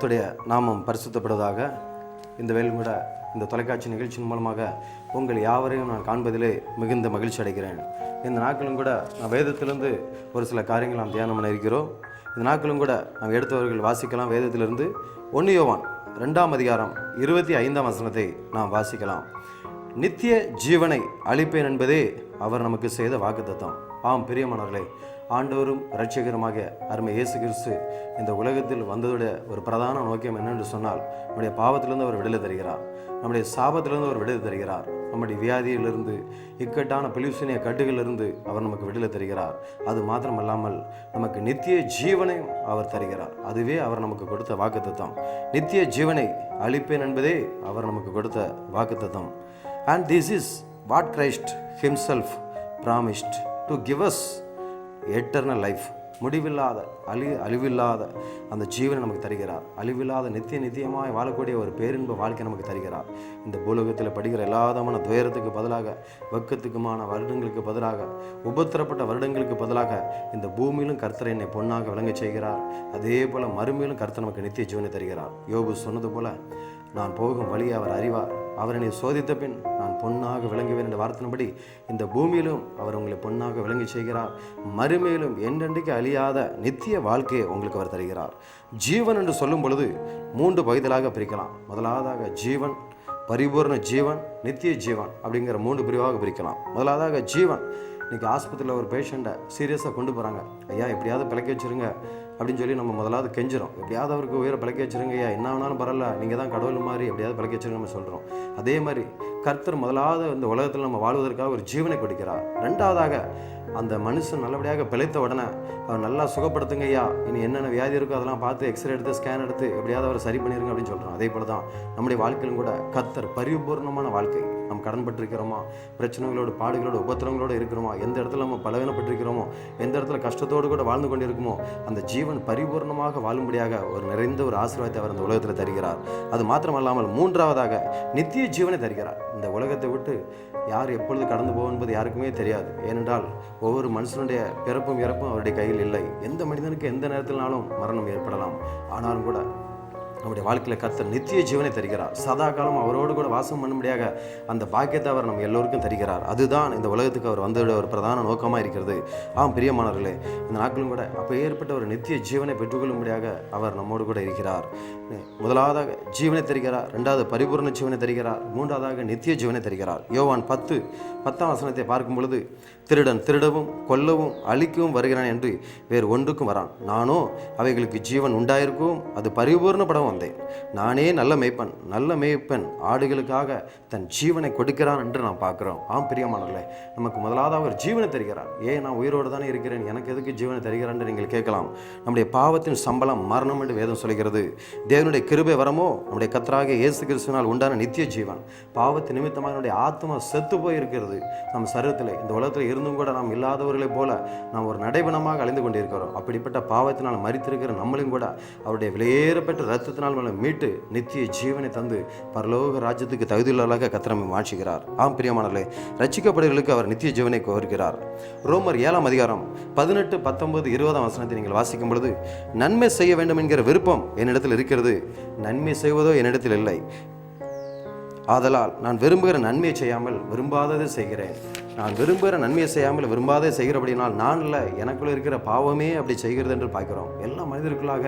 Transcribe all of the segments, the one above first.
கர்த்தருடைய நாமம் பரிசுத்தப்படுவதாக இந்த வேலும் கூட இந்த தொலைக்காட்சி நிகழ்ச்சியின் மூலமாக உங்கள் யாவரையும் நான் காண்பதிலே மிகுந்த மகிழ்ச்சி அடைகிறேன். இந்த நாட்களும் கூட நான் வேதத்திலிருந்து ஒரு சில காரியங்கள் நாம் தியானம் பண்ண இருக்கிறோம். இந்த நாட்களும் கூட நாம் எடுத்தவர்கள் வாசிக்கலாம். வேதத்திலிருந்து ஒன்று யோவான் ரெண்டாம் அதிகாரம் இருபத்தி ஐந்தாம் வசனத்தை நாம் வாசிக்கலாம். நித்திய ஜீவனை அளிப்பேன் என்பதே அவர் நமக்கு செய்த வாக்குத்தத்தம். ஆம் பிரியமானவர்களே ஆண்டவரும் இரட்சகருமாக அருமை இயேசு கிறிஸ்து இந்த உலகத்தில் வந்ததுடைய ஒரு பிரதான நோக்கம் என்னென்று சொன்னால் நம்முடைய பாவத்திலிருந்து அவர் விடுதலை தருகிறார். நம்முடைய சாபத்திலிருந்து அவர் விடுதலை தருகிறார். நம்முடைய வியாதியிலிருந்து இக்கட்டான பிலிசினிய கட்டுகளிலிருந்து அவர் நமக்கு விடுதலை தருகிறார். அது மாத்திரமல்லாமல் நமக்கு நித்திய ஜீவனையும் அவர் தருகிறார். அதுவே அவர் நமக்கு கொடுத்த வாக்குத்தத்தம். நித்திய ஜீவனை அளிப்பேன் என்பதே அவர் நமக்கு கொடுத்த வாக்குத்தத்தம். And this is what Christ himself promised to give us eternal life முடிவில்லாத அழி அழிவில்லாத அந்த ஜீவனை நமக்கு தருகிறார். அழிவில்லாத நித்திய நித்தியமாய் வாழக்கூடிய ஒரு பேரின்ப வாழ்க்கை நமக்கு தருகிறார். இந்த பூலோகத்தில் படிக்கிற எல்லாதமான துயரத்துக்கு பதிலாக வெக்கத்துக்குமான வருடங்களுக்கு பதிலாக உபத்திரப்பட்ட வருடங்களுக்கு பதிலாக இந்த பூமியிலும் கர்த்தர் என்னை பொண்ணாக விளங்கச் செய்கிறார். அதே போல் மறுமையிலும் கர்த்தர் நமக்கு நித்திய ஜீவனை தருகிறார். யோபு சொன்னது போல நான் போகும் வழியை அவர் அறிவார். அவர் என்னை சோதித்த பின் பொன்னாக விளங்குவேன் என்ற வார்த்தையின்படி இந்த பூமியிலும் அவர் உங்களை பொன்னாக விளங்கி செய்கிறார். மறுமையிலும் என்றென்றைக்கு அழியாத நித்திய வாழ்க்கையை உங்களுக்கு அவர் தருகிறார். ஜீவன் என்று சொல்லும் பொழுது மூன்று பகுதிகளாக பிரிக்கலாம். முதலாவதாக ஜீவன் பரிபூர்ண ஜீவன் நித்திய ஜீவன் அப்படிங்கிற மூன்று பிரிவாக பிரிக்கலாம். முதலாவதாக ஜீவன். இன்றைக்கி ஆஸ்பத்திரியில் ஒரு பேஷண்ட்டை சீரியஸாக கொண்டு போகிறாங்க ஐயா எப்படியாவது பிழைக்க வச்சிருங்க அப்படின்னு சொல்லி நம்ம முதலாவது கெஞ்சிரும் எப்படியாவது அவருக்கு உயிரை பிழைக்க வச்சிருங்க ஐயா என்ன வேணாலும் பரவாயில்ல நீங்கள் தான் கடவுள் மாதிரி எப்படியாவது பிழைக்க வச்சுருங்க நம்ம சொல்கிறோம் அதே மாதிரி கர்த்தர் முதலாவது இந்த உலகத்தில் நம்ம வாழ்வதற்காக ஒரு ஜீவனை கொடுக்கிறார். ரெண்டாவதாக அந்த மனுஷன் நல்லபடியாக பிழைத்த உடனே அவர் நல்லா சுகப்படுத்துங்க ஐயா. இனி என்னென்ன வியாதி இருக்கோ அதெல்லாம் பார்த்து எக்ஸ்ரே எடுத்து ஸ்கேன் எடுத்து எப்படியாவது அவர் சரி பண்ணிருங்க அப்படின்னு சொல்கிறோம் அதே போல தான் நம்முடைய வாழ்க்கையிலும் கூட கத்தர் பரிபூர்ணமான வாழ்க்கை. நம்ம கடன்பட்டிருக்கிறோமா பிரச்சனைகளோடு பாடுகளோடு உபத்திரங்களோடு இருக்கிறோமா? எந்த இடத்துல நம்ம பலவீனப்பட்டிருக்கிறோமோ? எந்த இடத்துல கஷ்டத்தோடு கூட வாழ்ந்து கொண்டிருக்குமோ? அந்த ஜீவன் பரிபூர்ணமாக வாழும்படியாக ஒரு நிறைந்த ஒரு ஆசீர்வாதத்தை அவர் இந்த உலகத்தில் தருகிறார். அது மாத்திரமல்லாமல் மூன்றாவதாக நித்திய ஜீவனை தருகிறார். இந்த உலகத்தை விட்டு யார் எப்பொழுது கடந்து போகும் என்பது யாருக்குமே தெரியாது. ஏனென்றால் ஒவ்வொரு மனுஷனுடைய பிறப்பும் இறப்பும் அவருடைய கையில் இல்லை. எந்த மனிதனுக்கு எந்த நேரத்தினாலும் மரணம் ஏற்படலாம். ஆனாலும் கூட நம்முடைய வாழ்க்கையில் கர்த்தர் நித்திய ஜீவனை தருகிறார். சதா காலம் அவரோடு கூட வாசம் பண்ணும்படியாக அந்த பாக்கியத்தை அவர் நம்ம எல்லோருக்கும் தருகிறார். அதுதான் இந்த உலகத்துக்கு அவர் வந்தோட ஒரு பிரதான நோக்கமாக இருக்கிறது. ஆம் பிரியமானவர்களே இந்த நாட்களும் கூட அப்போ ஏற்பட்ட ஒரு நித்திய ஜீவனை பெற்றுக்கொள்ளும்படியாக அவர் நம்மோடு கூட இருக்கிறார். முதலாவதாக ஜீவனை தருகிறார் ரெண்டாவது பரிபூர்ண ஜீவனை தருகிறார் மூன்றாவதாக நித்திய ஜீவனை தருகிறார். யோவான் பத்து பத்தாம் வசனத்தை பார்க்கும் பொழுது திருடன் திருடவும் கொல்லவும் அழிக்கவும் வருகிறான் என்று வேறு ஒன்றுக்கும் வரான். நானோ அவைகளுக்கு ஜீவன் உண்டாயிருக்கும் அது பரிபூர்ணப்படம் வந்தேன். நானே நல்ல மேய்ப்பன் நல்ல மேய்ப்பன் ஆடுகளுக்காக தன் ஜீவனை கொடுக்கிறான் என்று நாம் பார்க்குறோம். ஆம் பிரியமானவர்களே நமக்கு முதலாவது அவர் ஜீவனை தருகிறார். ஏன் நான் உயிரோடு தானே இருக்கிறேன்? எனக்கு எதுக்கு ஜீவனை தருகிறான் என்று நீங்கள் கேட்கலாம். நம்முடைய பாவத்தின் சம்பளம் மரணம் என்று வேதம் சொல்கிறது தேவனுடைய கிருபை வரமோ நம்முடைய கத்தராக இயேசு கிறிஸ்துனால் உண்டான நித்திய ஜீவன். பாவத்தின் நிமித்தமாக என்னுடைய ஆத்மா செத்து போய் இருக்கிறது நம்ம சரீரத்தில் இந்த உலகத்தில் இருந்தும் கூட நாம் இல்லாதவர்களைப் போல நாம் ஒரு நடைபணமாக அழிந்து கொண்டிருக்கிறோம். அப்படிப்பட்ட பாவத்தினால் மறித்திருக்கிற நம்மளையும் கூட அவருடைய விலையேறப்பட்ட ரத்தத்தினால் மேலே மீட்டு நித்திய ஜீவனை தந்து பரலோக ராஜ்யத்துக்கு தகுதியுள்ளவர்களாக கத்திரமை மாற்றுகிறார். ஆம் பிரியமானவர்களே ரட்சிக்கப்படுகளுக்கு அவர் நித்திய ஜீவனை கோருகிறார். ரோமர் ஏழாம் அதிகாரம் பதினெட்டு பத்தொன்பது இருபதாம் வசனத்தை நீங்கள் வாசிக்கும் பொழுது நன்மை செய்ய வேண்டும் என்கிற விருப்பம் என்னிடத்தில் இருக்கிறது. நன்மை செய்வதோ என்னிடத்தில் இல்லை. ஆதலால் நான் விரும்புகிற நன்மையை செய்யாமல் விரும்பாததை செய்கிறேன். நான் விரும்புகிற நன்மையை செய்யாமல் விரும்பாதே செய்கிறபடினால் நான் இல்லை எனக்குள்ள இருக்கிற பாவமே அப்படி செய்கிறது என்று பார்க்கிறோம். எல்லா மனிதர்களாக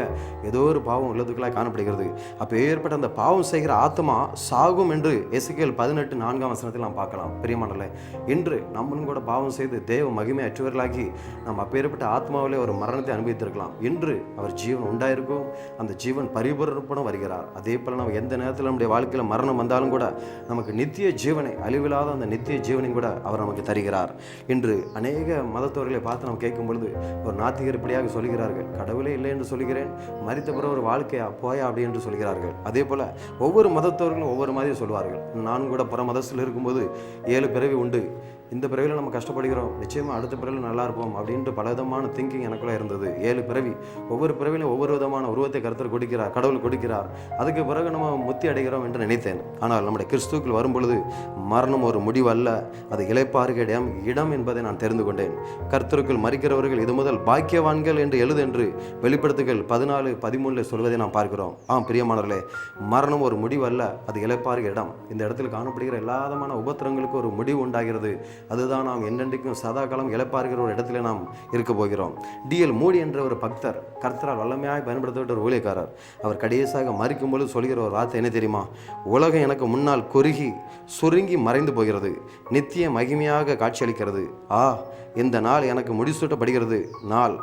ஏதோ ஒரு பாவம் உள்ளதுக்குள்ளாக காணப்படுகிறது. அப்போ ஏற்பட்ட அந்த பாவம் செய்கிற ஆத்மா சாகும் என்று எசுக்கேல் பதினெட்டு நான்காம் வசனத்தில் நாம் பார்க்கலாம். பிரியமானல இன்று நம்மளும் கூட பாவம் செய்து தேவ மகிமை அற்றவர்களாகி நாம் அப்பேற்பட்ட ஆத்மாவிலே ஒரு மரணத்தை அனுபவித்திருக்கலாம். இன்று அவர் ஜீவன் உண்டாயிருக்கும். அந்த ஜீவன் பரிபூரணப்படம் வருகிறார். அதே போல் நம்ம எந்த நேரத்தில் நம்முடைய வாழ்க்கையில் மரணம் வந்தாலும் கூட நமக்கு நித்திய ஜீவனை அழிவில்லாத அந்த நித்திய ஜீவனையும் கூட அவர் நமக்கு தருகிறார். என்று அநேக மதத்தவர்களை பார்த்து நாம் கேட்கும் பொழுது ஒரு நாத்திகர் இப்படியாக சொல்கிறார்கள். கடவுளே இல்லை என்று சொல்கிறேன். மறித்த பிறகு ஒரு வாழ்க்கையா போயா அப்படி என்று சொல்கிறார்கள். அதே போல் ஒவ்வொரு மதத்தவர்களும் ஒவ்வொரு மாதிரி சொல்வார்கள். நான் கூட புற மதத்தில் இருக்கும்போது ஏழு பிறவி உண்டு. இந்த பிறவியில் நம்ம கஷ்டப்படுகிறோம். நிச்சயமாக அடுத்த பிறவியில் நல்லா இருப்போம் அப்படின்ட்டு பல விதமான திங்கிங் எனக்குள்ளே இருந்தது. ஏழு பிறவி. ஒவ்வொரு பிறவிலும் ஒவ்வொரு விதமான உருவத்தை கருத்தர் கொடுக்கிறார் கடவுள் கொடுக்கிறார். அதுக்கு பிறகு நம்ம முத்தி அடைகிறோம் என்று நினைத்தேன். ஆனால் நம்முடைய கிறிஸ்துக்கள் வரும்பொழுது மரணம் ஒரு முடிவு அல்ல அது இளைப்பாறுதல் இடம் இடம் என்பதை நான் தெரிந்து கொண்டேன். கர்த்தருக்குள் மறிக்கிறவர்கள் இது முதல் பாக்கியவான்கள் என்று எழுது என்று வெளிப்படுத்துகள் பதினாலு பதிமூணில் சொல்வதை நாம் பார்க்கிறோம். ஆம் பிரியமானவர்களே மரணம் ஒரு முடிவு அல்ல அது இளைப்பாறுக இடம். இந்த இடத்தில் காணப்படுகிற எல்லா விதமான உபத்திரங்களுக்கு ஒரு முடிவு உண்டாகிறது. அதுதான் நாம் என்றென்றைக்கும் சதா காலம் இழப்பார்கிற ஒரு இடத்துல நாம் இருக்க போகிறோம். டிஎல் மூடி என்ற ஒரு பக்தர் கர்த்தரால் வல்லமையாக பயன்படுத்தப்பட்ட ஒரு ஊழியக்காரர் அவர் கடைசியாக மறிக்கும் பொழுது சொல்கிற ஒரு வார்த்தை என்ன தெரியுமா? உலகம் எனக்கு முன்னால் குறுகி சுருங்கி மறைந்து போகிறது நித்திய மகிமையாக காட்சியளிக்கிறது. ஆ இந்த நாள் எனக்கு முடிசூட்டப்படுகிறது. நாள்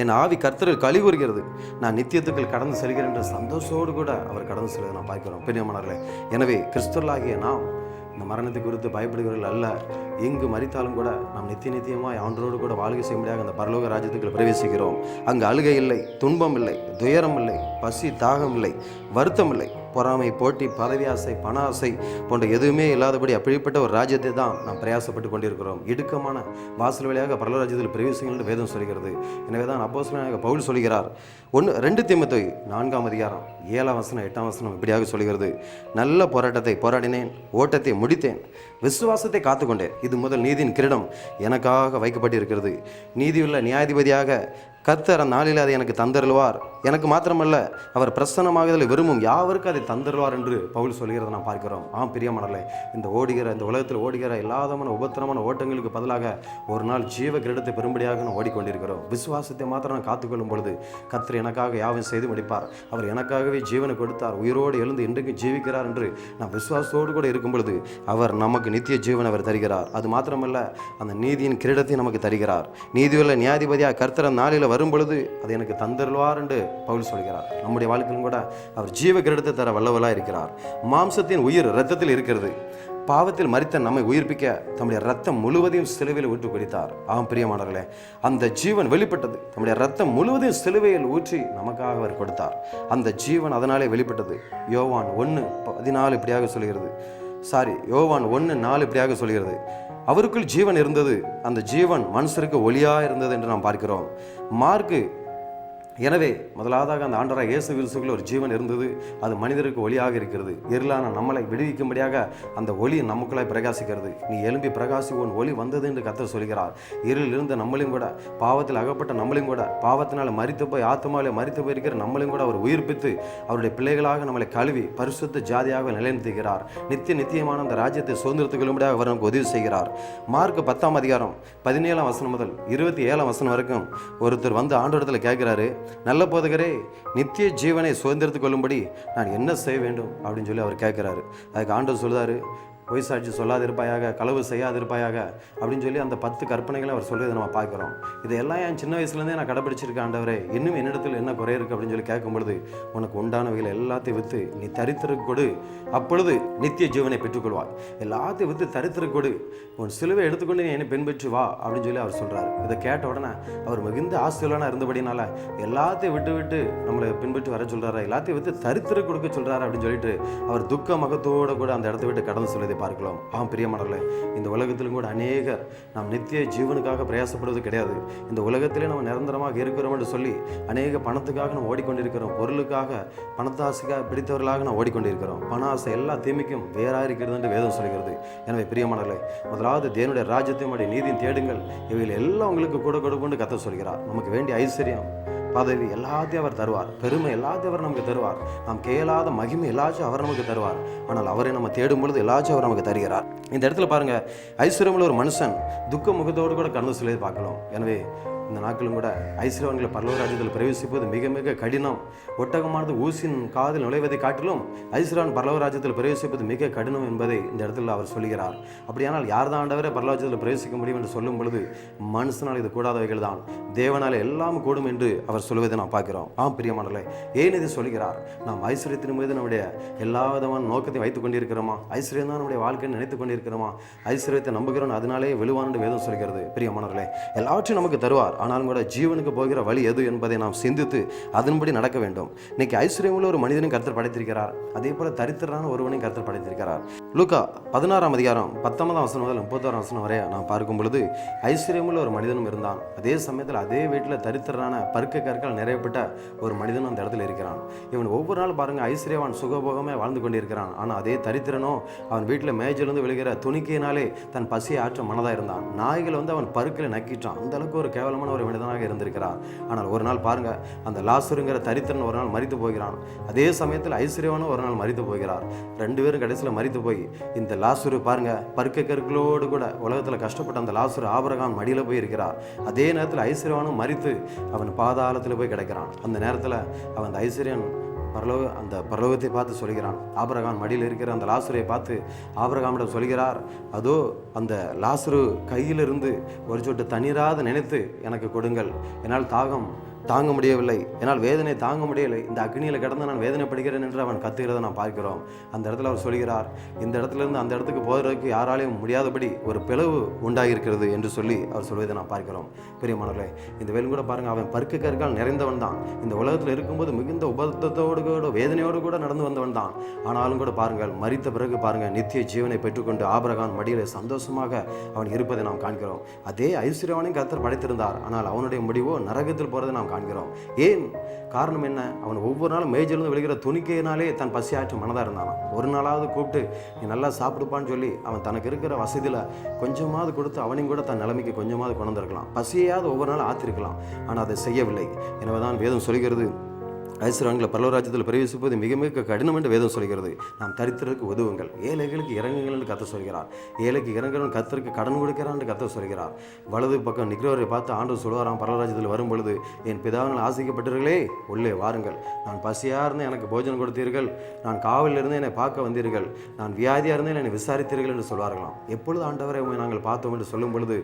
என் ஆவி கர்த்தரில் கழி கூறுகிறது நான் நித்தியத்துக்குள் கடந்து செல்கிறேன் என்ற சந்தோஷத்தோடு கூட அவர் கடந்து செல்வதை நான் பார்க்கிறோம். பெரியமணர்களே எனவே கிறிஸ்தவர்களாகிய நாம் இந்த மரணத்தை குறித்து பயப்படுகிறவர்கள் அல்ல. எங்கு மறித்தாலும் கூட நாம் நித்திய நித்தியமாக ஆண்டரோடு கூட வாழ்க்கை செய்ய முடியாத அந்த பரலோக ராஜ்யத்துக்குள் பிரவேசிக்கிறோம். அங்கு அழுகை இல்லை துன்பம் இல்லை துயரம் இல்லை பசி தாகம் இல்லை வருத்தம் இல்லை. பொறாமை போட்டி பதவி ஆசை பண ஆசை போன்ற எதுவுமே இல்லாதபடி அப்படிப்பட்ட ஒரு ராஜ்யத்தை தான் நாம் பிரயாசப்பட்டு கொண்டிருக்கிறோம். இடுக்கமான வாசல் வழியாக பரலராஜ்யத்தில் பிரவேசிங்கள் என்று வேதம் சொல்கிறது. எனவே தான் அப்போசனாக பவுல் சொல்கிறார். ஒன்று ரெண்டு தீமத்தை நான்காம் அதிகாரம் ஏழாம் வசனம் எட்டாம் வசனம் இப்படியாக சொல்கிறது. நல்ல போராட்டத்தை போராடினேன் ஓட்டத்தை முடித்தேன். விசுவாசத்தை காத்துக்கொண்டேன் இது முதல் நீதியின் கிரீடம் எனக்காக வைக்கப்பட்டிருக்கிறது. நீதியுள்ள நியாயாதிபதியாக கர்த்தர் அந்நாளில் அதை எனக்கு தந்தருள்வார். எனக்கு மாத்திரமல்ல அவர் பிரசன்னமாகுதலை விரும்பும் யாவருக்கும் அதை தந்தருள்வார் என்று பவுல் சொல்கிறத நாம் பார்க்கிறோம். ஆம் பிரியமானலே இந்த ஓடுகிற இந்த உலகத்தில் ஓடுகிற எல்லாதமான உபத்திரமான ஓட்டங்களுக்கு பதிலாக ஒரு நாள் ஜீவ கிரீடத்தை பெரும்படியாக நான் ஓடிக்கொண்டிருக்கிறோம். விசுவாசத்தை மாத்திரம் நான் காத்துக்கொள்ளும் பொழுது கர்த்தர் எனக்காக யாவும் செய்து முடிப்பார். அவர் எனக்காகவே ஜீவனை கொடுத்தார். உயிரோடு எழுந்து இன்றைக்கும் ஜீவிக்கிறார் என்று நான் விசுவாசத்தோடு கூட இருக்கும் பொழுது அவர் நமக்கு நித்திய ஜீவன் அவர் தருகிறார். அது மாத்திரமல்ல அந்த நீதியின் கிரீடத்தை நமக்கு தருகிறார். நீதியுள்ள நியாயாதிபதியாக கர்த்தர நாளில் வரும்பொழுது அது எனக்கு தந்தருவார் என்று பவுல் சொல்கிறார். நம்முடைய வாழ்க்கையிலும் கூட அவர் ஜீவ கிரீடத்தை தர வல்லவலாக இருக்கிறார். மாம்சத்தின் உயிர் ரத்தத்தில் இருக்கிறது. பாவத்தில் மறித்த நம்மை உயிர்ப்பிக்க தம்முடைய ரத்தம் முழுவதையும் சிலுவையில் ஊற்றி குடித்தார். ஆம் பிரியமானவர்களே அந்த ஜீவன் வெளிப்பட்டது. தம்முடைய ரத்தம் முழுவதையும் சிலுவையில் ஊற்றி நமக்காக அவர் கொடுத்தார். அந்த ஜீவன் அதனாலே வெளிப்பட்டது. யோவான் ஒன்று பதினாலு இப்படியாக சொல்கிறது. சாரி யோவான் ஒன்று நாலு இப்படியாக சொல்கிறது. அவருக்குள் ஜீவன் இருந்தது. அந்த ஜீவன் மனுஷருக்கு ஒளியாக இருந்தது என்று நாம் பார்க்கிறோம். மார்க்கு எனவே முதலாவதாக அந்த ஆண்டராக இயேசு கிறிஸ்துக்குள்ள ஒரு ஜீவன் இருந்தது. அது மனிதருக்கு ஒளியாக இருக்கிறது. இருளான நம்மளை விடுவிக்கும்படியாக அந்த ஒளி நமக்குள்ளாய் பிரகாசிக்கிறது. நீ எழும்பி பிரகாசி உன் ஒளி வந்தது என்று கத்தர் சொல்கிறார். இருளில் இருந்த நம்மளையும் கூட பாவத்தில் அகப்பட்ட நம்மளையும் கூட பாவத்தினால் மறித்து போய் ஆத்மாவிலே மறித்து போயிருக்கிற நம்மளையும் கூட அவர் உயிர்ப்பித்து அவருடைய பிள்ளைகளாக நம்மளை கழுவி பரிசுத்த ஜாதியாக நிலைநிறுத்துகிறார். நித்திய நித்தியமான அந்த ராஜ்யத்தை சுதந்திரத்துக் கொள்ளும்படியாக அவர் நமக்கு உதவி செய்கிறார். மார்க் பத்தாம் அதிகாரம் பதினேழாம் வசனம் முதல் இருபத்தி ஏழாம் வசனம் வரைக்கும் ஒருத்தர் வந்து ஆண்டோடத்தில் கேட்குறாரு நல்ல போதகரே நித்திய ஜீவனை சுதந்திரத்துக் கொள்ளும்படி நான் என்ன செய்ய வேண்டும்? அப்படின்னு சொல்லி அவர் கேட்குறாரு. அதுக்கு ஆண்டவர் சொல்றாரு பொய் சாட்சி சொல்லாதிருப்பாயாக களவு செய்யாதிருப்பாயாக அப்படின்னு சொல்லி அந்த பத்து கற்பனைகளை அவர் சொல்கிறத நம்ம பார்க்குறோம். இதெல்லாம் என் சின்ன வயசுலேருந்தே நான் கடைப்பிடிச்சிருக்கேன் ஆண்டவரே. இன்னும் என்னிடத்தில் என்ன குறை இருக்குது அப்படின்னு சொல்லி கேட்கும் பொழுது உனக்கு உண்டானவைகளை எல்லாத்தையும் விற்று நீ தரித்திர கொடு. அப்பொழுது நித்திய ஜீவனை பெற்றுக்கொள்வாய். எல்லாத்தையும் விற்று தரித்திர கொடு. உன் சிலுவை எடுத்துக்கொண்டு நீ என்னை பின்பற்றி வா அப்படின்னு சொல்லி அவர் சொல்கிறார் இதை கேட்ட உடனே அவர் மிகுந்த ஆசிரியலான இருந்தபடினால எல்லாத்தையும் விட்டு விட்டு நம்மளை பின்பற்றி வர சொல்கிறாரா எல்லாத்தையும் விற்று தரித்திர கொடுக்க சொல்கிறாரு அப்படின்னு சொல்லிட்டு அவர் துக்க மகத்தோடு கூட அந்த இடத்த விட்டு கடந்து சொல்லுது பார்க்கலாம். ஆம் பிரியமானவர்களே இந்த உலகத்திலும் கூட அநேகர் நாம் நித்திய ஜீவனுக்காக பிரயாசப்படுவது கிடையாது. இந்த உலகத்திலே நம்ம நிரந்தரமாக இருக்கிறோம் என்று சொல்லி அநேக பணத்துக்காக நம்ம ஓடிக்கொண்டிருக்கிறோம். பொருளுக்காக பணத்தாசைக்காக பிடித்தவர்களாக நாம் ஓடிக்கொண்டிருக்கிறோம். பண ஆசை எல்லா தீமைக்கும் வேறாக இருக்கிறது என்று வேதம் சொல்கிறது. எனவே பிரியமானவர்களே முதலாவது தேவனுடைய ராஜ்யத்தையும் நீதியும் தேடுங்கள். இவைகள் எல்லாம் உங்களுக்கு கூட கொடுக்கொண்டு கத்த சொல்கிறார். நமக்கு வேண்டிய ஐஸ்வர்யம் பதவி எல்லாத்தையும் அவர் தருவார். பெருமை எல்லாத்தையும் அவர் நமக்கு தருவார். நாம் கேளாத மகிமை எல்லாச்சும் அவர் நமக்கு தருவார். ஆனால் அவரை நம்ம தேடும் பொழுது எல்லாச்சும் அவர் நமக்கு தருகிறார். இந்த இடத்துல பாருங்க ஐஸ்வர்யமுள்ள ஒரு மனுஷன் துக்க முகத்தோடு கூட கடந்து சொல்லி பார்க்கலாம். எனவே இந்த நாட்களும் கூட ஐஸ்வர்யவன்களை பரலவராஜ்யத்தில் பிரவேசிப்பது மிக மிக கடினம். ஒட்டகமானது ஊசின் காதில் நுழைவதை காட்டிலும் ஐஸ்வர்யன் பரலவராஜ்யத்தில் பிரவேசிப்பது மிக கடினம் என்பதை இந்த இடத்துல அவர் சொல்கிறார். அப்படியானால் யார் தான் ஆண்டவரே பரலவராஜ்யத்தில் பிரவேசிக்க முடியும் என்று சொல்லும் பொழுது மனுஷனால் இது கூடாதவைகள் தான். தேவனால் எல்லாம் கூடும் என்று அவர் சொல்லுவதை நாம் பார்க்கிறோம். ஆம் பிரியமானலை ஏன் இது சொல்கிறார்? நாம் ஐஸ்வர்யத்தின் மீது நம்முடைய எல்லா விதமான நோக்கத்தையும் வைத்துக் கொண்டிருக்கிறோமா? ஐஸ்வர்யம் தான் நம்முடைய வாழ்க்கையை நினைத்துக் கொண்டிருக்கிறோமா? ஐஸ்வர்யத்தை நம்புகிறோம் அதனாலே வெளுவான் என்று வேதம் சொல்கிறது. பிரியமானவர்களே எல்லாவற்றையும் நமக்கு தருவார். ஆனாலும் கூட ஜீவனுக்கு போகிற வழி எது என்பதை நாம் சிந்தித்து அதன்படி நடக்க வேண்டும். இன்னைக்கு ஐஸ்வர்யமுள்ள ஒரு மனிதனையும் கருத்தர் படைத்திருக்கிறார். அதே போல தரித்திரான ஒருவனையும் கருத்தர் படைத்திருக்கிறார். லூக்கா பதினாறாம் அதிகாரம் பத்தொன்பதாம் வசனம் முதல் முப்பத்தோராம் வசனம் வரை நான் பார்க்கும் பொழுது ஐஸ்வர்யமுள்ள ஒரு மனிதனும் இருந்தான். அதே சமயத்தில் அதே வீட்டில் தரித்திரரான பருக்க கற்கள் நிறையப்பட்ட ஒரு மனிதனும் அந்த இடத்துல இருக்கிறான். இவன் ஒவ்வொரு நாள் பாருங்கள் ஐஸ்வர்யவான் சுகபோகமே வாழ்ந்து கொண்டிருக்கிறான். ஆனால் அதே தரித்திரனோ அவன் வீட்டில் மேஜிலிருந்து விழுகிற துணிக்கையினாலே தன் பசியை ஆற்ற மனதாக இருந்தான். நாய்களை வந்து அவன் பருக்கில் நக்கிட்டான். அந்த அளவுக்கு ஒரு கேவலமான ஒரு மனிதனாக இருந்திருக்கிறார். ஆனால் ஒரு நாள் பாருங்கள் அந்த லாசுருங்கிற தரித்திரன் ஒரு நாள் மறித்து போகிறான். அதே சமயத்தில் ஐஸ்வர்யவானும் ஒரு நாள் மறித்து போகிறார். ரெண்டு பேரும் கடைசியில் மறித்து போய் இந்த லாசுரு பாருங்க பருக்க கற்களோடு கூட உலகத்தில் கஷ்டப்பட்ட அந்த லாசுரு ஆபரகாம் மடியில் போய் இருக்கிறார் அதே நேரத்தில் ஐஸ்வர்யவானும் மறித்து அவன் பாதாளத்தில் போய் கிடைக்கிறான். அந்த நேரத்தில் அவன் அந்த ஐஸ்வர்யன் பரலோக அந்த பரலோகத்தை பார்த்து சொல்கிறான். ஆபரகாம் மடியில் இருக்கிற அந்த லாசுரை பார்த்து ஆபரகாமிடம் சொல்கிறார் அதோ அந்த லாசுரு கையிலிருந்து ஒரு சொட்டு தண்ணீராத நினைத்து எனக்கு கொடுங்கள். என்னால் தாகம் தாங்க முடியவில்லை. என்னால் வேதனை தாங்க முடியவில்லை. இந்த அக்னியில் கிடந்து நான் வேதனைப்படுகிறேன் என்று அவன் கத்துகிறதை நான் பார்க்கிறோம். அந்த இடத்துல அவர் சொல்கிறார் இந்த இடத்துல இருந்து அந்த இடத்துக்கு போகிறதுக்கு யாராலையும் முடியாதபடி ஒரு பிளவு உண்டாகியிருக்கிறது என்று சொல்லி அவர் சொல்வதை நான் பார்க்கிறோம். பிரியமானவர்களே இந்த வேலும் கூட பாருங்கள் அவன் பருக்கு கற்கால் நிறைந்தவன் தான். இந்த உலகத்தில் இருக்கும்போது மிகுந்த உபத்தத்தோடு கூட வேதனையோடு கூட நடந்து வந்தவன் தான். ஆனாலும் கூட பாருங்கள் மறித்த பிறகு பாருங்கள் நித்திய ஜீவனை பெற்றுக்கொண்டு ஆபரகான் மடியில் சந்தோஷமாக அவன் இருப்பதை நாம் காண்கிறோம். அதே ஐஸ்வர்யவனையும் கத்தர் படைத்திருந்தார். ஆனால் அவனுடைய முடிவோ நரகத்தில் போகிறதை நாம் காண்கிறோம். ஏன்? காரணம் என்ன? அவன் ஒவ்வொரு நாளும் மேஜர்லேருந்து விழுகிற துணிக்கையினாலே தன் பசியாற்றும் மனதாக இருந்தான் ஒரு நாளாவது கூப்பிட்டு நீ நல்லா சாப்பிடுப்பான்னு சொல்லி அவன் தனக்கு இருக்கிற வசதியில் கொஞ்சமாவது கொடுத்து அவனையும் கூட தன் நிலைமைக்கு கொஞ்சமாவது கொண்டு வந்திருக்கலாம். பசியாவது ஒவ்வொரு நாளும் ஆத்திருக்கலாம். ஆனால் அதை செய்யவில்லை. எனவே தான் வேதம் சொல்கிறது ஐஸ்வரங்களை பல்லவராஜ்யத்தில் பிரவேசிப்பது மிக மிக கடினம் என்று வேதம் சொல்கிறது. நாம் தரித்திரருக்கு உதவுங்கள். ஏழைகளுக்கு இறங்குங்கள் என்று கத்த சொல்கிறார். ஏழைக்கு இறங்குறவன் கத்தருக்கு கடன் கொடுக்கிறான் என்று கத்த சொல்கிறார். வலது பக்கம் நிற்கிறவரை பார்த்து ஆண்டு சொல்வாராம் பல்லவராஜ்யத்தில் வரும் பொழுது என் பிதாவினால் ஆசைக்கப்பட்டீர்களே உள்ளே வாருங்கள். நான் பசியாக இருந்து எனக்கு போஜனம் கொடுத்தீர்கள். நான் காவலில் இருந்து என்னை பார்க்க வந்தீர்கள். நான் வியாதியாக இருந்து என்னை விசாரித்தீர்கள் என்று சொல்வார்களாம். எப்பொழுது ஆண்டவரை நாங்கள் பார்த்தோம் என்று சொல்லும் பொழுது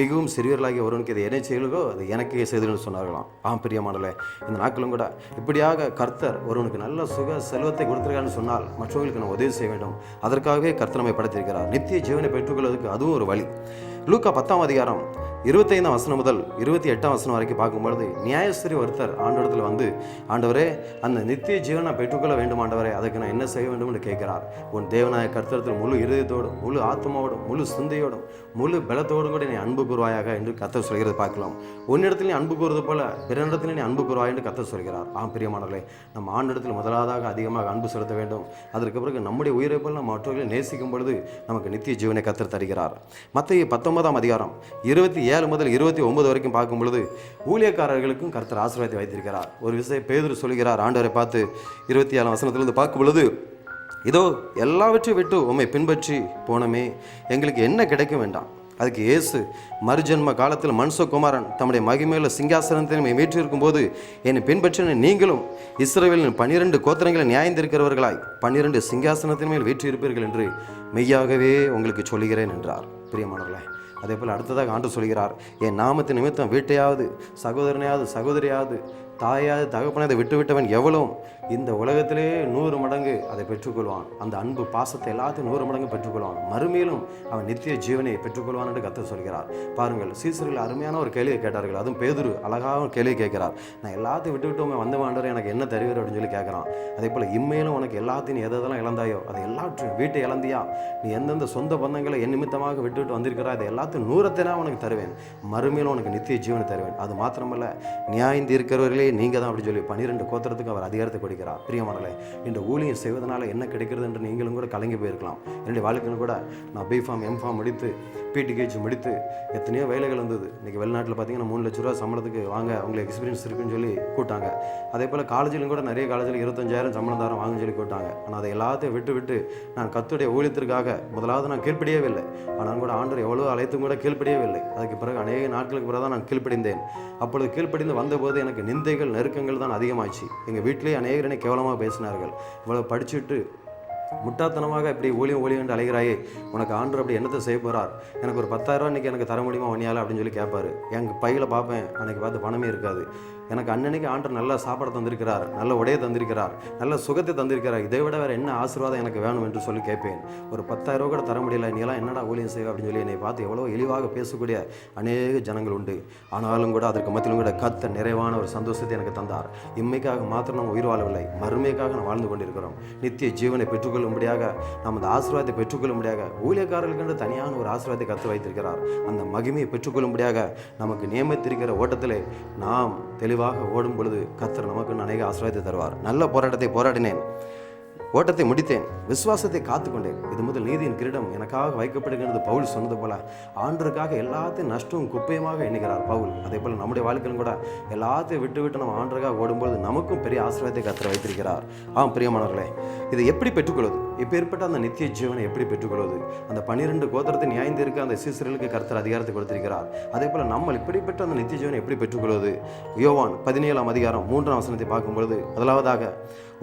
மிகவும் சிறியவர்களாகிய ஒருவனுக்கு இதை என்ன செய்யலுகோ அது எனக்கே செய்துன்னு சொன்னார்களாம். ஆம் பிரியமானல இந்த நாட்களும் கூட இப்படி இப்படியாக கர்த்தர் ஒருவனுக்கு நல்ல சுக செல்வத்தை கொடுத்துருக்கான்னு சொன்னால் மற்றவர்களுக்கு நான் உதவி செய்ய வேண்டும். அதற்காகவே கர்த்தர் நம்மை படைத்திருக்கிறார். நித்திய ஜீவனை பெற்றுக்கொள்வதற்கு அதுவும் ஒரு வழி. லூக்கா பத்தாம் அதிகாரம் இருபத்தைந்தாம் வசனம் முதல் இருபத்தி எட்டாம் வசனம் வரைக்கும் பார்க்கும்பொழுது நியாயஸ்திரி ஒருத்தர் ஆண்டவரத்தில் வந்து ஆண்டவரே அந்த நித்திய ஜீவனை பெற்றுக்கொள்ள வேண்டும் ஆண்டவரே அதுக்கு நான் என்ன செய்ய வேண்டும்? என்று கேட்கிறார். உன் தேவநாய கர்த்தரத்தில் முழு இருதயத்தோடும் முழு ஆத்மாவோடும் முழு சிந்தையோடும் முழு பலத்தோடும் கூட நீ அன்பு கூறுவாயாக என்று கத்தர் சொல்கிறது பார்க்கலாம். உன்னிடத்தில் நீ அன்பு கூறுவது போல பிறனிடத்தில் நீ அன்பு கூறுவாய் என்று கத்தர் சொல்கிறார். ஆம் பிரியமானவர்களே நம்ம ஆண்டிடத்தில் முதலாவதாக அதிகமாக அன்பு செலுத்த வேண்டும். அதற்கு பிறகு நம்முடைய உயிரை போல் நம்ம மற்றவர்களை நேசிக்கும் பொழுது நமக்கு நித்திய ஜீவனை கத்தர் தருகிறார். மற்ற பத்தொன்பது பத்தொன்பதாம் அதிகாரம் இருபத்தி ஏழு முதல் இருபத்தி ஒன்பது வரைக்கும் பார்க்கும் பொழுது ஊழியக்காரர்களுக்கும் கருத்தர் ஆசீர்வாதத்தை வைத்திருக்கிறார். ஒரு விஷயம் பேதர் சொல்கிறார் ஆண்டவரை பார்த்து இருபத்தி ஏழாம் வசனத்திலிருந்து பார்க்கும் பொழுது இதோ எல்லாவற்றையும் விட்டு உம்மை பின்பற்றி போனமே எங்களுக்கு என்ன கிடைக்க வேண்டாம் அதுக்கு இயேசு மறுஜென்ம காலத்தில் மனுஷகுமாரன் தம்முடைய மகிமையில் சிங்காசனத்தை வீற்றிருக்கும் போது என்னை பின்பற்றின நீங்களும் இஸ்ரேலின் பன்னிரண்டு கோத்திரங்களை நியாயந்திருக்கிறவர்களாய் பன்னிரண்டு சிங்காசனத்தின் மேல் வீற்றிருப்பீர்கள் என்று மெய்யாகவே உங்களுக்கு சொல்லுகிறேன் என்றார். பிரியமானவர்களே அதே போல் அடுத்ததாக ஆண்டு சொல்கிறார் என் நாமத்தின் நிமித்தம் வீட்டையாவது சகோதரனையாவது சகோதரியாவது தாயாவது தகப்பனை விட்டு விட்டவன் எவ்வளோ இந்த உலகத்திலே நூறு மடங்கு அதை பெற்றுக்கொள்வான். அந்த அன்பு பாசத்தை எல்லாத்தையும் நூறு மடங்கு பெற்றுக்கொள்வான். மறுமையிலும் அவன் நித்திய ஜீவனை பெற்றுக்கொள்வான் என்று கத்த சொல்கிறார். பாருங்கள் சீசர்கள் அருமையான ஒரு கேள்வியை கேட்டார்கள். அதுவும் பேதுரு அழகாக ஒரு கேள்வி கேட்கிறார். நான் எல்லாத்தையும் விட்டு விட்டு உண்மை வந்த எனக்கு என்ன தருவார் அப்படின்னு சொல்லி கேட்குறான். அதே போல் இம்மையிலும் உனக்கு எல்லாத்தையும் நீ எதெல்லாம் இழந்தாயோ அது எல்லாற்றையும் வீட்டை இழந்தியா? நீ எந்தெந்த சொந்த பந்தங்களை என் நிமித்தமாக விட்டு விட்டு வந்திருக்கிறா? அதை எல்லாத்தையும் நூறத்தை நான் உனக்கு தருவேன். மறுமையிலும் உனக்கு நித்திய ஜீவனை தருவேன். அது மாத்திரமல்ல நியாயந்தி இருக்கிறவர்களே நீங்கள் தான் அப்படி சொல்லி பன்னிரெண்டு கோத்திரத்துக்கு அவர் அதிகாரத்தை கொடுக்கிறார். பிரியமானலே இந்த ஊழியம் செய்வதனால என்ன கிடைக்கிறது என்று நீங்களும் கூட கலங்கி போயிருக்கலாம். என்னுடைய வாழ்க்கையில் கூட நான் பிஃபார்ம் எம்ஃபார்ம் முடித்து பிடிகேஜ் முடித்து எத்தனையோ வேலைகள் இருந்தது. இன்றைக்கி வெளிநாட்டில் பார்த்தீங்கன்னா மூணு லட்ச ரூபா சம்பளத்துக்கு வாங்க அவங்களுக்கு எக்ஸ்பீரியன்ஸ் இருக்குன்னு சொல்லி கூட்டாங்க அதே போல் காலேஜிலும் கூட நிறைய காலேஜில் இருபத்தஞ்சாயிரம் சம்பளம் தரம் வாங்கன்னு சொல்லி கூட்டாங்க ஆனால் அதை எல்லாத்தையும் விட்டு விட்டு நான் கத்துடைய ஊழியத்திற்காக முதலாவது நான் கீழ்ப்படியவில்லை. ஆனால் கூட ஆண்டர் எவ்வளோ அழைத்தும் கூட கீழ்ப்படியவில்லை. அதுக்கு பிறகு அநேக நாட்களுக்கு பிறகு தான் நான் கீழ்ப்படிந்தேன். அப்பொழுது கீழ்ப்படிந்து வந்தபோது எனக்கு நிந்தைகள் நெருக்கங்கள் தான் அதிகமாச்சு. எங்கள் வீட்டிலேயே அநேகர் என்னை கேவலமாக பேசினார்கள். இவ்வளோ படிச்சுட்டு முட்டாத்தனமாக இப்படி ஊழியம் ஓலியம் என்று அலைகிறாயே உனக்கு ஆண்டர் அப்படி என்னத்தை செய்ய போகிறார் எனக்கு ஒரு பத்தாயிரரூவா இன்றைக்கி எனக்கு தர முடியுமா ஒன்னியால் அப்படின்னு சொல்லி கேட்பார் எங்கள் பையில் பார்ப்பேன் அன்றைக்கி பார்த்து பணமே இருக்காது. எனக்கு அன்னன்னைக்கு ஆண்டர் நல்ல சாப்பாடு தந்திருக்கிறார் நல்ல உடையை தந்திருக்கிறார் நல்ல சுகத்தை தந்திருக்கிறார். இதை விட வேறு என்ன ஆசீர்வாதம் எனக்கு வேணும் என்று சொல்லி கேட்பேன். ஒரு பத்தாயிரம் ரூபா கூட தர முடியல நீ எல்லாம் என்னடா ஊழியம் செய்வே அப்படின்னு சொல்லி என்னை பார்த்து எவ்வளோ இழிவாக பேசக்கூடிய அநேக ஜனங்கள் உண்டு. ஆனாலும் கூட அதற்கு மத்தியிலும் கூட கத்த நிறைவான ஒரு சந்தோஷத்தை எனக்கு தந்தார். இம்மைக்காக மாத்திரம் நம்ம உயிர் வாழவில்லை மறுமைக்காக நாம் வாழ்ந்து கொண்டிருக்கிறோம். நித்திய ஜீவனை பெற்றுக்கொள்ளும்படியாக நாம் அந்த ஆசீர்வாதத்தை பெற்றுக்கொள்ளும்படியாக ஊழியக்காரர்களுக்கென்று தனியான ஒரு ஆசீர்வாதத்தை கத்து வைத்திருக்கிறார். அந்த மகிமையை பெற்றுக்கொள்ளும்படியாக நமக்கு நியமித்திருக்கிற ஓட்டத்திலே நாம் தெளிவாக ஓடும் பொழுது கத்தர் நமக்கு அநேக ஆசிரியத்தை தருவார். நல்ல போராட்டத்தை போராடினேன். ஓட்டத்தை முடித்தேன். விசுவாசத்தை காத்துக்கொண்டேன். இது முதல் நீதியின் கிரீடம். எனக்காக வைக்கப்படுகிறது பவுல் சொன்னது போல. ஆண்டருக்காக எல்லாத்தையும் நஷ்டம் குப்பையுமாக எண்ணுகிறார் பவுல். அதே போல் நம்முடைய வாழ்க்கையிலும் கூட எல்லாத்தையும் விட்டு விட்டு நம்ம ஆண்டருக்காக ஓடும்போது நமக்கும் பெரிய ஆசீர்வாதத்தை கத்திர வைத்திருக்கிறார். ஆம் பிரியமானவர்களே இதை எப்படி பெற்றுக்கொள்வது? இப்போ ஏற்பட்ட அந்த நித்திய ஜீவனை எப்படி பெற்றுக்கொள்வது? அந்த பன்னிரெண்டு கோத்திரத்தை நியாய்ந்து இருக்க அந்த சீசர்களுக்கு கர்த்தர் அதிகாரத்தை கொடுத்திருக்கிறார். அதே போல் நம்ம இப்படிப்பட்ட அந்த நித்திய ஜீவனை எப்படி பெற்றுக்கொள்வது? யோவான் பதினேழாம் அதிகாரம் மூன்றாம் வசனத்தை பார்க்கும்பொழுது முதலாவதாக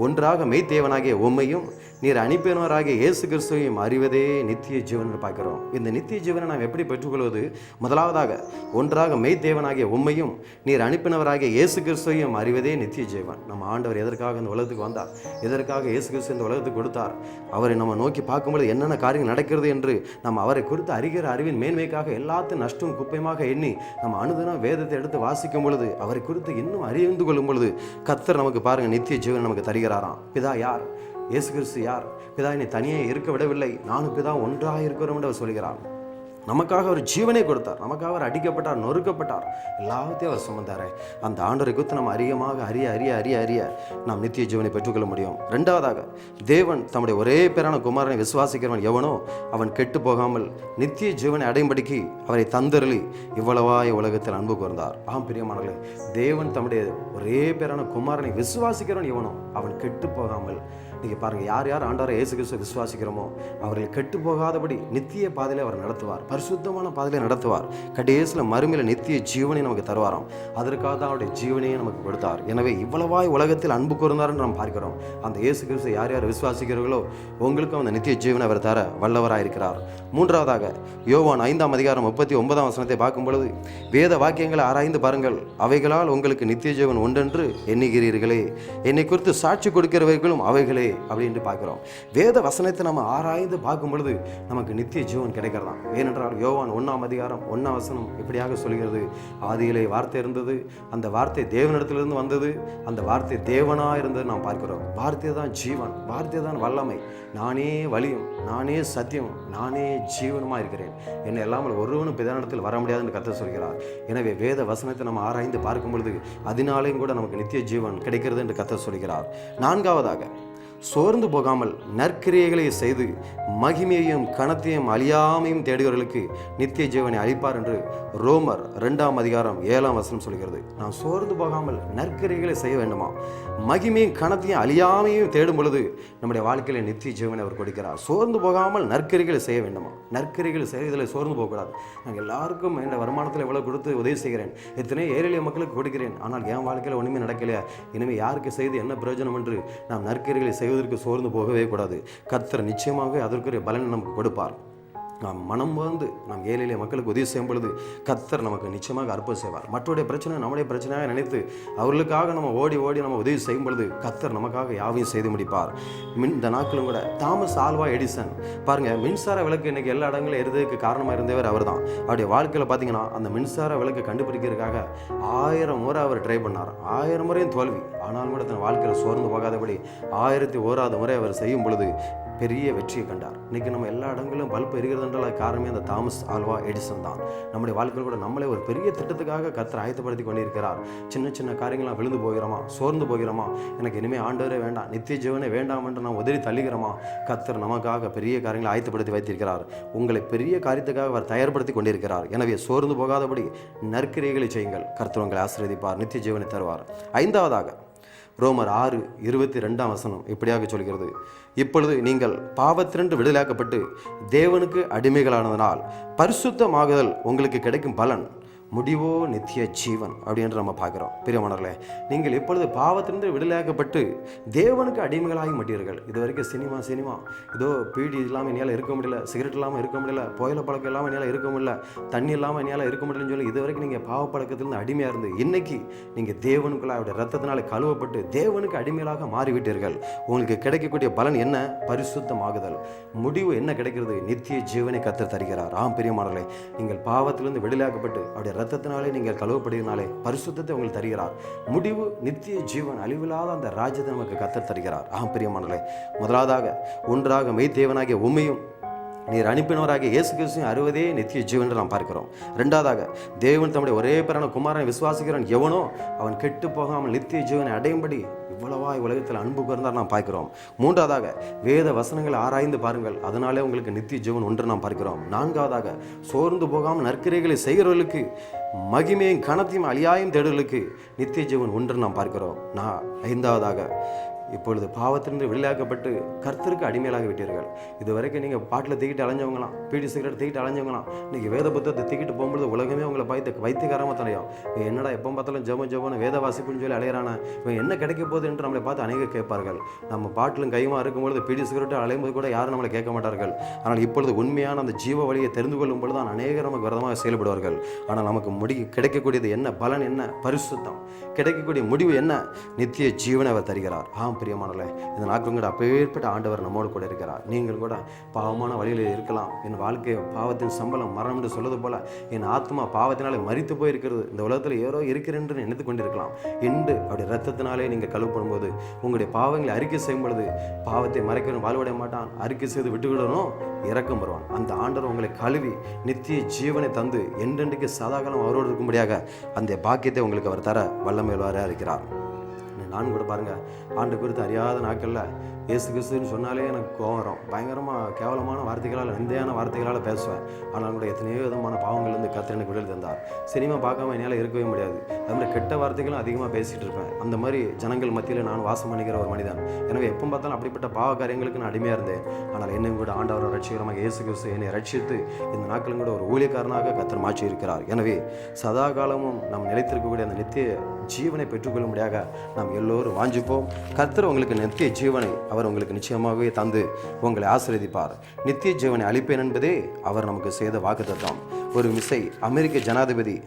ஒன்றாக மெய்த்தேவனாகிய உம்மையும் நீர் அனுப்பினவராகிய இயேசு கிறிஸ்துவையும் அறிவதே நித்திய ஜீவன் பார்க்கிறோம். இந்த நித்திய ஜீவனை நாம் எப்படி பெற்றுக்கொள்வது? முதலாவதாக ஒன்றாக மெய்த்தேவனாகிய உம்மையும் நீர் அனுப்பினவராகிய இயேசு கிறிஸ்துவையும் அறிவதே நித்திய ஜீவன். நம்ம ஆண்டவர் எதற்காக இந்த உலகத்துக்கு வந்தார்? எதற்காக இயேசு கிறிஸ்து இந்த உலகத்துக்கு கொடுத்தார்? அவரை நம்ம நோக்கி பார்க்கும்போது என்னென்ன காரியங்கள் நடக்கிறது என்று நம்ம அவரை குறித்து அறிகிற அறிவின் மேன்மைக்காக எல்லாத்தையும் நஷ்டம் குப்பையுமாக எண்ணி நம்ம அனுதினம் வேதத்தை எடுத்து வாசிக்கும் பொழுது அவரை குறித்து இன்னும் அறிந்து கொள்ளும் பொழுது கத்தர் நமக்கு பாருங்கள் நித்திய ஜீவன் நமக்கு தருகிறாராம் பிதா யார்? இயேசு கிறிஸ்து யார்? பிதா என்னை தனியே இருக்க விடவில்லை. நானும் பிதா ஒன்றாக இருக்கிறோம் என்று அவர் நமக்காக அவர் ஜீவனை கொடுத்தார். நமக்காக அவர் அடிக்கப்பட்டார் நொறுக்கப்பட்டார். எல்லாத்தையும் அவர் சுமந்தாரே. அந்த ஆண்டரை குறித்து நம்ம அதிகமாக அறிய அறிய அறிய அறிய நாம் நித்திய ஜீவனை பெற்றுக்கொள்ள முடியும். ரெண்டாவதாக தேவன் தம்முடைய ஒரே பேரான குமாரனை விசுவாசிக்கிறவன் எவனோ அவன் கெட்டு போகாமல் நித்திய ஜீவனை அடையும்படிக்கு அவரை தந்தருளி இவ்வளவாய் உலகத்தில் அன்பு கூர்ந்தார். ஆம் பிரியமானவர்களே தேவன் தம்முடைய ஒரே பேரான குமாரனை விசுவாசிக்கிறவன் எவனோ அவன் கெட்டு போகாமல் நீங்கள் பாருங்கள் யார் யார் ஆண்டவரை இயேசு கிறிஸ்து விசுவாசிக்கிறோமோ அவர்கள் கெட்டு போகாதபடி நித்திய பாதையிலே அவர் நடத்துவார். பரிசுத்தமான பாதையிலே நடத்துவார். கடைசியில் மறுமையில் நித்திய ஜீவனை நமக்கு தருவாராம். அதற்காக தான் அவருடைய ஜீவனையே நமக்கு கொடுத்தார். எனவே இவ்வளவாய் உலகத்தில் அன்பு கூர்ந்தார் என்று நாம் பார்க்கிறோம். அந்த இயேசு கிறிஸ்து யார் யார் விசுவாசிக்கிறீர்களோ உங்களுக்கும் அந்த நித்திய ஜீவனை அவர் தர வல்லவராக இருக்கிறார். மூன்றாவதாக யோவான் ஐந்தாம் அதிகாரம் முப்பத்தி ஒன்பதாம் வசனத்தை பார்க்கும் பொழுது வேத வாக்கியங்களை ஆராய்ந்து பாருங்கள். அவைகளால் உங்களுக்கு நித்திய ஜீவன் உண்டென்று எண்ணுகிறீர்களே. என்னை குறித்து சாட்சி கொடுக்கிறவர்களும் அவைகளே. அப்படின்ட்டு பார்க்குறோம். வேத வசனத்தை நம்ம ஆராய்ந்து பார்க்கும் பொழுது நமக்கு நித்திய ஜீவன் கிடைக்கிறதாம். ஏனென்றால் யோவான் ஒன்றாம் அதிகாரம் ஒன்றாம் வசனம் இப்படியாக சொல்கிறது? ஆதியிலே வார்த்தை இருந்தது அந்த வார்த்தை தேவனிடத்திலிருந்து வந்தது அந்த வார்த்தை தேவனா இருந்தது நாம் பார்க்கிறோம். வார்த்தை தான் ஜீவன் வார்த்தை தான் வல்லமை. நானே வலியும் நானே சத்தியம் நானே ஜீவனமாக இருக்கிறேன். என்னை இல்லாமல் ஒருவனும் பிதானிடத்தில் வர முடியாதுன்னு கத்த சொல்கிறார். எனவே வேத வசனத்தை நம்ம ஆராய்ந்து பார்க்கும் பொழுது அதனாலேயும் கூட நமக்கு நித்திய ஜீவன் கிடைக்கிறது என்று கத்த சொல்கிறார். நான்காவதாக சோர்ந்து போகாமல் நற்கிரியைகளை செய்து மகிமையையும் கணத்தையும் அழியாமையும் தேடுகிறவர்களுக்கு நித்திய ஜீவனை அளிப்பார் என்று ரோமர் ரெண்டாம் அதிகாரம் ஏழாம் வசனம் சொல்கிறது. நாம் சோர்ந்து போகாமல் நற்கிரியைகளை செய்ய வேண்டுமா? மகிமையும் கணத்தையும் அழியாமையும் தேடும் பொழுது நம்முடைய வாழ்க்கையில் நித்திய ஜீவனை அவர் கொடுக்கிறார். சோர்ந்து போகாமல் நற்கரிகளை செய்ய வேண்டுமா? நற்கிரிகளை செய்வதில் சோர்ந்து போகக்கூடாது. நாங்கள் எல்லாருக்கும் என் வருமானத்தில் எவ்வளோ கொடுத்து உதவி செய்கிறேன். எத்தனை ஏழை மக்களுக்கு கொடுக்கிறேன். ஆனால் என் வாழ்க்கையில் ஒன்றுமே நடக்கலையா? இனிமேல் யாருக்கு செய்து என்ன பிரயோஜனம் என்று நாம் நற்கரிகளை செய்வதற்கு சோர்ந்து போகவே கூடாது. கர்த்தர் நிச்சயமாக அதற்குரிய பலன் நமக்கு கொடுப்பார். நாம் மனம் வந்து நாம் ஏழையிலே மக்களுக்கு உதவி செய்யும் பொழுது கத்தர் நமக்கு நிச்சயமாக அற்புதம் செய்வார். மற்றவருடைய பிரச்சனை நம்முடைய பிரச்சனையாக நினைத்து அவர்களுக்காக நம்ம ஓடி ஓடி நம்ம உதவி செய்யும் பொழுது கத்தர் நமக்காக யாவையும் செய்து முடிப்பார். மின் இந்த நாட்களும் கூட தாமஸ் ஆல்வா எடிசன். பாருங்கள் மின்சார விளக்கு இன்றைக்கி எல்லா இடங்களும் எரிதலுக்கு காரணமாக இருந்தவர் அவர் தான் அவருடைய வாழ்க்கையில் பார்த்தீங்கன்னா அந்த மின்சார விளக்கு கண்டுபிடிக்கிறதுக்காக ஆயிரம் முறை அவர் ட்ரை பண்ணார். ஆயிரம் முறையும் தோல்வி. ஆனாலும் கூட தன் வாழ்க்கையில் சோர்ந்து போகாதபடி ஆயிரத்தி ஓராது முறை அவர் செய்யும் பொழுது பெரிய வெற்றியை கண்டார். இன்றைக்கி நம்ம எல்லா இடங்களிலும் பல்ப் எரிகிறது என்றால் காரணமே அந்த தாமஸ் ஆல்வா எடிசன் தான். நம்முடைய வாழ்க்கையில் கூட நம்மளே ஒரு பெரிய திட்டத்துக்காக கத்தர் ஆயத்தப்படுத்தி கொண்டிருக்கிறார். சின்ன சின்ன காரியங்களாம் விழுந்து போகிறோமா? சோர்ந்து போகிறோமா? எனக்கு இனிமேல் ஆண்டவரே வேண்டாம். நித்திய ஜீவனே வேண்டாம் என்று நான் உதறி தள்ளுகிறோமா? கத்தர் நமக்காக பெரிய காரியங்களை ஆயத்தப்படுத்தி வைத்திருக்கிறார். உங்களை பெரிய காரியத்துக்காக அவர் தயார்படுத்தி கொண்டிருக்கிறார். எனவே சோர்ந்து போகாதபடி நற்கிரியைகளை செய்யுங்கள். கர்த்தர் உங்களை ஆசீர்வதிப்பார். நித்திய ஜீவனை தருவார். ஐந்தாவதாக ரோமர் ஆறு இருபத்தி ரெண்டாம் வசனம் இப்படியாக சொல்கிறது. இப்பொழுது நீங்கள் பாவத்திரண்டு விடுதலாக்கப்பட்டு தேவனுக்கு அடிமைகளானதனால் பரிசுத்தமாகுதல் உங்களுக்கு கிடைக்கும் பலன். முடிவோ நித்திய ஜீவன் அப்படின்னு நம்ம பார்க்குறோம். பிரியமணர்களே நீங்கள் இப்பொழுது பாவத்திலிருந்து விடுதலையாக்கப்பட்டு தேவனுக்கு அடிமைகளாகி மாட்டீர்கள் இது வரைக்கும் சினிமா சினிமா. இதோ பீடி இல்லாமல் என்னால் இருக்க முடியல சிகரெட் இல்லாமல் இருக்க முடியல புயல பழக்கம் இல்லாமல் என்னால் இருக்க முடியல தண்ணி இல்லாமல் என்னால் இருக்க முடியலன்னு சொல்லி இது வரைக்கும் நீங்கள் பாவ பழக்கத்திலிருந்து அடிமையாக இருந்து இன்னைக்கு நீங்கள் தேவனுக்குள்ள அவருடைய ரத்தத்தினால் கழுவப்பட்டு தேவனுக்கு அடிமைகளாக மாறிவிட்டீர்கள். உங்களுக்கு கிடைக்கக்கூடிய பலன் என்ன? பரிசுத்தமாகுதல். முடிவு என்ன கிடைக்கிறது? நித்திய ஜீவனை கத்து தருகிறார். ஆம் பிரியமானவர்களே நீங்கள் பாவத்திலிருந்து விடுதலையாக்கப்பட்டு அவருடைய ரத்தத்தினாலே நீங்கள் கழுவப்படுகிறனாலே பரிசுத்தத்தை உங்களுக்கு தருகிறார். முடிவு நித்திய ஜீவன் அழிவில்லாத அந்த ராஜ்யத்தை நமக்கு கத்தர் தருகிறார். ஆம் பிரியமானவர்களே முதலாவதாக ஒன்றாக மெய்தேவனாகிய உண்மையும் நீர் அனுப்பினவராக இயேசு கிறிஸ்துவின் அறுவதே நித்திய ஜீவன் நாம் பார்க்கிறோம். ரெண்டாவதாக தேவன் தம்முடைய ஒரே பிறன குமாரனை விசுவாசிக்கிறவன் எவனோ அவன் கெட்டு போகாமல் நித்திய ஜீவனை அடையும்படி இவ்வளவா உலகத்தில் அன்பு கூர்ந்தார் நாம் பார்க்கிறோம். மூன்றாவதாக வேத வசனங்களை ஆராய்ந்து பாருங்கள். அதனாலே உங்களுக்கு நித்திய ஜீவன் ஒன்று நாம் பார்க்கிறோம். நான்காவதாக சோர்ந்து போகாமல் நற்கிரைகளை செய்கிறவர்களுக்கு மகிமையும் கனத்தையும் அழியாயும் தேடுகளுக்கு நித்திய ஜீவன் ஒன்று நாம் பார்க்கிறோம். நான் ஐந்தாவதாக இப்பொழுது பாவத்திலிருந்து விடுதலையாக்கப்பட்டு கர்த்தருக்கு அடிமையிலாக விட்டீர்கள். இது வரைக்கும் நீங்கள் பாட்டில் தூக்கிட்டு அலைஞ்சவங்களாம் பீடி சிகரெட் தூக்கிட்டு அலைஞ்சவங்களாம் இன்றைக்கி வேத புத்தகத்தை தூக்கிட்டு போகும்போது உலகமே உங்களை பயத்து வைத்தியகாரமாக தலையும் இவன் என்னடா எப்போ பார்த்தாலும் ஜெபம் ஜெபம்னு வேத வாசிப்புன்னு சொல்லி அலையிறானா? இவன் என்ன கிடைக்க போகுது என்று நம்மளை பார்த்து அநேக கேட்பார்கள். நம்ம பாட்டிலும் கையுமா இருக்கும்பொழுது பீடி சிகரெட்டு அலையும்போது கூட யாரும் நம்மளை கேட்க மாட்டார்கள். ஆனால் இப்பொழுது உண்மையான அந்த ஜீவ வழியை தெரிந்து கொள்ளும் பொழுது தான் அநேகர் நமக்கு விரதமாக செயல்படுவார்கள். ஆனால் நமக்கு முடி கிடைக்கக்கூடியது என்ன? பலன் என்ன? பரிசுத்தம். கிடைக்கக்கூடிய முடிவு என்ன? நித்திய ஜீவனை அவர் தருகிறார். ஆம். பிரியமானலே இந்த நாட்கள் கூட அப்பேற்பட்ட ஆண்டவர் நம்மோடு கூட இருக்கிறார். நீங்கள் கூட பாவமான வழியில் இருக்கலாம். என் வாழ்க்கை பாவத்தின் சம்பளம் மரணம் என்று சொல்வது போல என் ஆத்மா பாவத்தினாலே மறித்து போயிருக்கிறது. இந்த உலகத்தில் ஏதோ இருக்கிறேன் நினைத்து கொண்டிருக்கலாம். இன்று அப்படி ரத்தத்தினாலே நீங்கள் கழுவப்படும் போது உங்களுடைய பாவங்களை அறிக்கை செய்யும் பொழுது பாவத்தை மறைக்கணும் வாழ்வடைய மாட்டான். அறிக்கை செய்து விட்டுவிடணும் இறக்கம் வருவான். அந்த ஆண்டவர் உங்களை கழுவி நித்திய ஜீவனை தந்து என்றென்றைக்கு சதாகாலம் அவரோடு இருக்கும்படியாக அந்த பாக்கியத்தை உங்களுக்கு அவர் தர வல்லமையுள்ளவராக இருக்கிறார். நான் கூட பாருங்க. ஆண்டு குறித்து அறியாத நாட்களில் ஏசு கிறிஸ்துன்னு சொன்னாலே எனக்கு கோவம் வரும். பயங்கரமாக கேவலமான வார்த்தைகளால் நிந்தையான வார்த்தைகளால் பேசுவேன். ஆனால் என்னுடைய எத்தனையோ விதமான பாவங்கள்லேருந்து கத்திர எனக்கு விடுதலை தந்தார். சினிமா பார்க்காம என்னால் இருக்கவே முடியாது. அது மாதிரி கெட்ட வார்த்தைகளும் அதிகமாக பேசிகிட்டு இருப்பேன். அந்த மாதிரி ஜனங்கள் மத்தியில் நான் வாசம் பண்ணிக்கிற ஒரு மனிதன். எனவே எப்போ பார்த்தாலும் அப்படிப்பட்ட பாவ காரியங்களுக்கு நான் அடிமையாக இருந்தேன். ஆனால் என்னையும் கூட ஆண்டவர் ரட்சிகரமாக இயேசு கிறிஸ்து என்னை ரட்சித்து இந்த நாட்களும் கூட ஒரு ஊழியக்காரனாக கத்தர் மாற்றி இருக்கிறார் எனவே சதா காலமும் நாம் நிலைத்திருக்கக்கூடிய அந்த நித்திய ஜீவனை பெற்றுக்கொள்ளும்படியாக நாம் எல்லோரும் வாஞ்சிப்போம். கர்த்தர் உங்களுக்கு நித்திய ஜீவனை அவர் உங்களுக்கு நிச்சயமாகவே தந்து உங்களை ஆசிரியப்பார் நித்திய ஜீவனை அளிப்பேன் என்பதே அவர் நமக்கு செய்த வாக்குத்தம் ஒரு மிசை அமெரிக்க ஜனாதிபதி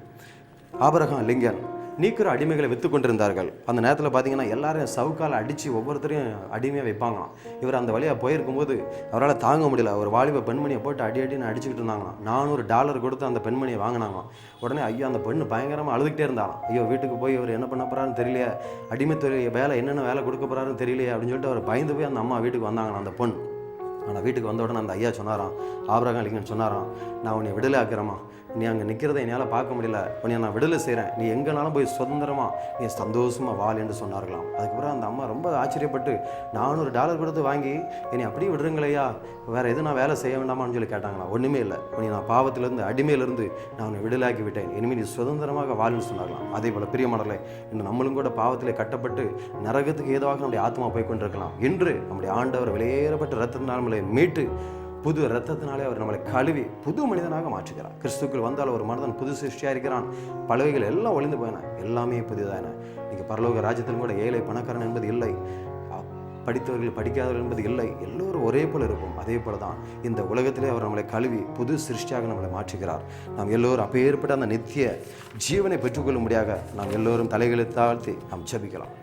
ஆபரகாம் லிங்கன் நீக்கிற அடிமைகளை விற்று கொண்டிருந்தார்கள். அந்த நேரத்தில் பார்த்தீங்கன்னா எல்லாரும் சவுக்கால் அடித்து ஒவ்வொருத்தரையும் அடிமையாக வைப்பாங்களாம். இவர் அந்த வழியாக போயிருக்கும்போது அவரால் தாங்க முடியல. ஒரு வாலிப பெண்மணியை போட்டு அடி அடின்னு அடிச்சுக்கிட்டு இருந்தாங்களாம். நானூறு டாலர் கொடுத்து அந்த பெண்மணியை வாங்கினாங்களாம். உடனே ஐயோ அந்த பெண்ணு பயங்கரமாக அழுதுகிட்டே இருந்தாலும் ஐயோ வீட்டுக்கு போய் இவர் என்ன பண்ண போகிறாருன்னு தெரியலையே. அடிமைத்துறை வேலை என்னென்ன வேலை கொடுக்க போகிறாருன்னு தெரியலையே அப்படின்னு சொல்லிட்டு அவர் பயந்து போய் அந்த அம்மா வீட்டுக்கு வந்தாங்களாம் அந்த பொண்ணு. ஆனால் வீட்டுக்கு வந்த உடனே அந்த ஐயா சொன்னாராம் ஆபரகம் லிங்கன் சொன்னாராம் நான் உன்னை விடுதலை ஆக்கிறேம்மா நீ அங்கே நிற்கிறத என்னால் பார்க்க முடியல. உன்னை நான் விடுதலை செய்கிறேன் நீ எங்கேனாலும் போய் சுதந்திரமாக நீ சந்தோஷமாக வாழ் என்று சொன்னார்களாம். அதுக்கப்புறம் அந்த அம்மா ரொம்ப ஆச்சரியப்பட்டு நானூறு டாலர் கொடுத்து வாங்கி என்னை அப்படியே விடுறீங்களையா? வேறு எதுவும் நான் வேலை செய்ய வேண்டாமான்னு சொல்லி கேட்டாங்களா ஒன்றுமே இல்லை. உன்னை நான் பாவத்திலேருந்து அடிமையிலேருந்து நான் உன்னை விடுதலாக்கி விட்டேன். இனிமேல் நீ சுதந்திரமாக வாழ்னு சொன்னார்களாம். அதே போல் மடலை இன்னும் நம்மளும் கூட பாவத்திலே கட்டப்பட்டு நரகத்துக்கு ஏதுவாக நம்முடைய ஆத்மா போய் கொண்டிருக்கலாம். இன்று நம்முடைய ஆண்டவர் வெளியேறப்பட்ட ரத்தத்தினால் நம்மளை மீட்டு புது ரத்தத்தினாலே அவர் நம்மளை கழுவி புது மனிதனாக மாற்றுகிறார். கிறிஸ்துக்கள் வந்தால் ஒரு மனிதன் புது சிருஷ்டியாக இருக்கிறான். பலவைகள் எல்லாம் ஒளிந்து போயின. எல்லாமே புதிதான இன்றைக்கி பரலோக ராஜ்யத்திலும் கூட ஏழை பணக்காரன் என்பது இல்லை. படித்தவர்கள் படிக்காதவர்கள் என்பது இல்லை. எல்லோரும் ஒரே போல இருக்கும். அதே போல தான் இந்த உலகத்திலே அவர் நம்மளை கழுவி புது சிருஷ்டியாக நம்மளை மாற்றுகிறார். நாம் எல்லோரும் அப்பேற்பட்ட அந்த நித்திய ஜீவனை பெற்றுக்கொள்ளும்படியாக நாம் எல்லோரும் தலைகளை தாழ்த்தி நாம் ஜபிக்கலாம்.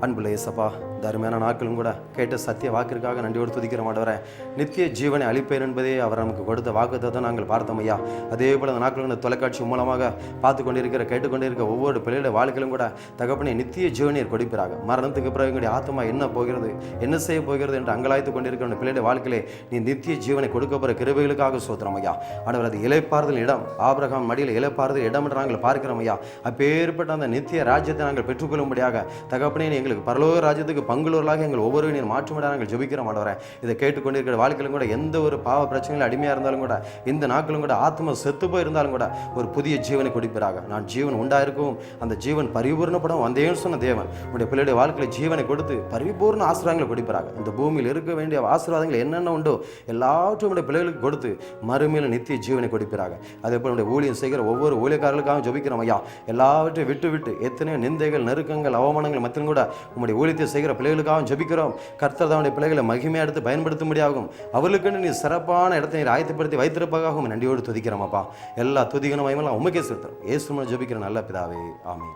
அன்புள்ள இயேசப்பா இந்த அருமையான நாட்களும் கூட கேட்ட சத்திய வாக்கிற்காக நன்றியோடு துதிக்கிற மாட்டவரை நித்திய ஜீவனை அளிப்பேன் என்பதே அவர் நமக்கு கொடுத்த வாக்குத்தத்தை நாங்கள் பார்த்தோம் ஐயா. அதே போல அந்த நாட்களும் இந்த தொலைக்காட்சி மூலமாக பார்த்து கொண்டிருக்கிற கேட்டுக்கொண்டிருக்க ஒவ்வொரு பிள்ளையோட வாழ்க்கையிலும் கூட தகப்பனை நித்திய ஜீவனியர் கொடுப்பிறாங்க மரணத்துக்கு பிறகு எங்களுடைய ஆத்மா என்ன போகிறது என்ன செய்ய போகிறது என்று அங்கலாய்த்து கொண்டிருக்கிற அந்த பிள்ளையோட வாழ்க்கையிலே நீ நித்திய ஜீவனை கொடுக்க போகிற கிருபைகளுக்காக சோத்திரம் ஐயா. ஆண்டவர் அது இலைப்பாறுதல் இடம். ஆபிரகாம் மடியில் இலைப்பாறுதல் இடம் என்று நாங்கள் பார்க்கிறோம் ஐயா. அப்பேற்பட்ட அந்த நித்திய ராஜ்யத்தை நாங்கள் பெற்றுக்கொள்ளும்படியாக தகப்பனே எங்களுக்கு பரலோக ராஜ்யத்துக்கு பங்குள்ளவர்களாக எங்கள் ஒவ்வொரு நீர் மாற்றுமிட நாங்கள் ஜெபிக்கிறோம் ஆண்டவரே. இதை கேட்டுக்கொண்டிருக்கிற வாழ்க்கையிலும் கூட எந்த ஒரு பாவ பிரச்சனைகள் அடிமையாக இருந்தாலும் கூட இந்த நாட்களும் கூட ஆத்ம செத்து போய் இருந்தாலும் கூட ஒரு புதிய ஜீவனை கொடுப்பீராக. நான் ஜீவன் உண்டாயிருக்கும். அந்த ஜீவன் பரிபூர்ணப்படும். வந்தேன்னு சொன்ன தேவன் உடைய பிள்ளையுடைய வாழ்க்கையில் ஜீவனை கொடுத்து பரிபூர்ண ஆசீர்வாதங்களை கொடுப்பீராக. இந்த பூமியில் இருக்க வேண்டிய ஆசீர்வாதங்கள் என்னென்ன உண்டோ எல்லாவற்றையும் உடைய பிள்ளைகளுக்கு கொடுத்து மறுமையில் நித்திய ஜீவனை கொடுப்பீராக. அதே போல் உடைய ஊழியம் செய்கிற ஒவ்வொரு ஊழியக்காரர்களுக்காகவும் ஜபிக்கிறோம் ஐயா. எல்லாவற்றையும் விட்டு விட்டு எத்தனையோ நிந்தைகள் நெருக்கங்கள் அவமானங்கள் மத்தியும் கூட உங்களுடைய ஊழியத்தை செய்கிற பிள்ளைகளுக்காகவும் ஜபிக்கிறோம். கர்த்தர் தன்னுடைய பிள்ளைகளை மகிமையாக எடுத்து பயன்படுத்தும்படியாகும் அவர்களுக்குன்னு நீ சிறப்பான இடத்தை நீர் ஆயத்தப்படுத்தி வைத்திருப்பதாகவும் நன்றியோடு துதிக்கிறோம் அப்பா. எல்லா துதிகன எல்லாம் உமக்கே செலுத்துறோம். ஏசுமனை ஜெபிக்கிற நல்ல பிதாவே ஆமென்.